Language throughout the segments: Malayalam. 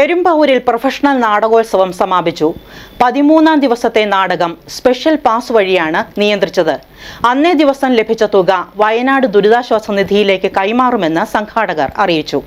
പെരുമ്പാവൂരിൽ പ്രൊഫഷണൽ നാടകോത്സവം സമാപിച്ചു. പതിമൂന്നാം ദിവസത്തെ നാടകം സ്പെഷ്യൽ പാസ് വഴിയാണ് നിയന്ത്രിച്ചത്. അന്നേ ദിവസം ലഭിച്ച തുക വയനാട് ദുരിതാശ്വാസ നിധിയിലേക്ക് കൈമാറുമെന്ന് സംഘാടകർ അറിയിച്ചു.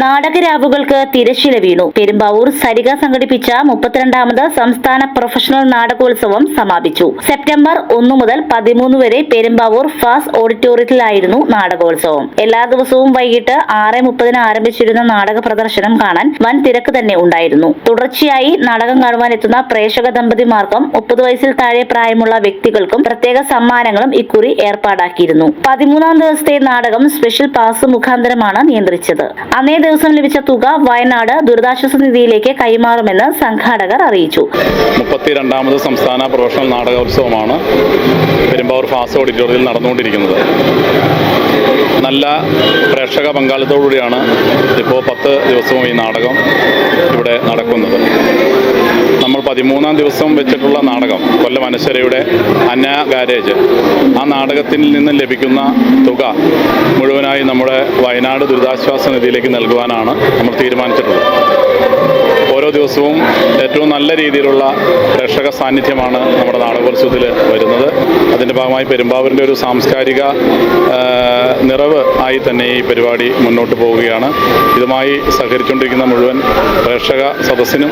നാടകരാവുകൾക്ക് തിരശ്ശീല വീണു. പെരുമ്പാവൂർ സരിക സംഘടിപ്പിച്ച മുപ്പത്തിരണ്ടാമത് സംസ്ഥാന പ്രൊഫഷണൽ നാടകോത്സവം സമാപിച്ചു. സെപ്റ്റംബർ ഒന്നു മുതൽ പതിമൂന്ന് വരെ പെരുമ്പാവൂർ ഫാസ് ഓഡിറ്റോറിയത്തിലായിരുന്നു നാടകോത്സവം. എല്ലാ ദിവസവും വൈകിട്ട് ആറ് മുപ്പതിന് ആരംഭിച്ചിരുന്ന നാടക പ്രദർശനം കാണാൻ വൻ തിരക്ക് തന്നെ ഉണ്ടായിരുന്നു. തുടർച്ചയായി നാടകം കാണുവാൻ എത്തുന്ന പ്രേക്ഷക ദമ്പതിമാർക്കും മുപ്പത് വയസ്സിൽ താഴെ പ്രായമുള്ള വ്യക്തികൾക്കും പ്രത്യേക സമ്മാനങ്ങളും ഇക്കുറി ഏർപ്പാടാക്കിയിരുന്നു. പതിമൂന്നാം ദിവസത്തെ നാടകം സ്പെഷ്യൽ പാസ് മുഖാന്തരമാണ് നിയന്ത്രിച്ചത്. അന്നേ ദിവസം ലഭിച്ച തുക വയനാട് ദുരിതാശ്വാസ നിധിയിലേക്ക് കൈമാറുമെന്ന് സംഘാടകർ അറിയിച്ചു. മുപ്പത്തിരണ്ടാമത് സംസ്ഥാന പ്രൊഫഷണൽ നാടകോത്സവമാണ് പെരുമ്പാവൂർ ഫാസ് ഓഡിറ്റോറിയത്തിൽ നടന്നുകൊണ്ടിരിക്കുന്നത്. നല്ല പ്രേക്ഷക പങ്കാളിത്തോടുകൂടിയാണ് ഇപ്പോൾ പത്ത് ദിവസവും ഈ നാടകം ഇവിടെ നടക്കുന്നത്. പതിമൂന്നാം ദിവസം വെച്ചിട്ടുള്ള നാടകം കൊല്ലം അനശ്വരയുടെ അന്ന ഗാരേജ്. ആ നാടകത്തിൽ നിന്ന് ലഭിക്കുന്ന തുക മുഴുവനായി നമ്മുടെ വയനാട് ദുരിതാശ്വാസ നിധിയിലേക്ക് നൽകുവാനാണ് നമ്മൾ തീരുമാനിച്ചിട്ടുള്ളത്. ഓരോ ദിവസവും ഏറ്റവും നല്ല രീതിയിലുള്ള പ്രേക്ഷക സാന്നിധ്യമാണ് നമ്മുടെ നാടകോത്സവത്തിൽ വരുന്നത്. അതിന്റെ ഭാഗമായി പെരുമ്പാവൂരിന്റെ ഒരു സാംസ്കാരിക ആയി തന്നെ ഈ പരിപാടി മുന്നോട്ട് പോവുകയാണ്. ഇതുമായി സഹകരിച്ചുകൊണ്ടിരിക്കുന്ന മുഴുവൻ പ്രേക്ഷക സദസ്സിനും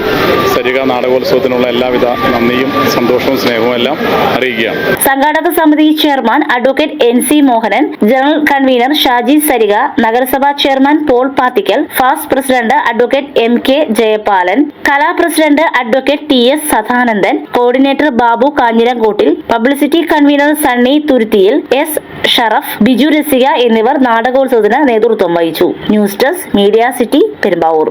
സരിക നാടകോത്സവത്തിനുള്ള എല്ലാവിധ നന്ദിയും സന്തോഷവും സ്നേഹവും എല്ലാം അറിയിക്കുകയാണ്. സംഘാടക സമിതി chairman advocate N C Mohanan general convener Shaji Sarika നഗരസഭാ chairman Paul Pathikkal fast president advocate M K Jayapalan Kala president advocate T S Sadanandan coordinator Babu Kanjirankottil publicity convener Sunny Thuruthiyil S Sharaf Biju Rasika എന്നിവർ നാടകോത്സവത്തിന് നേതൃത്വം വഹിച്ചു. News desk media city Perumbavoor.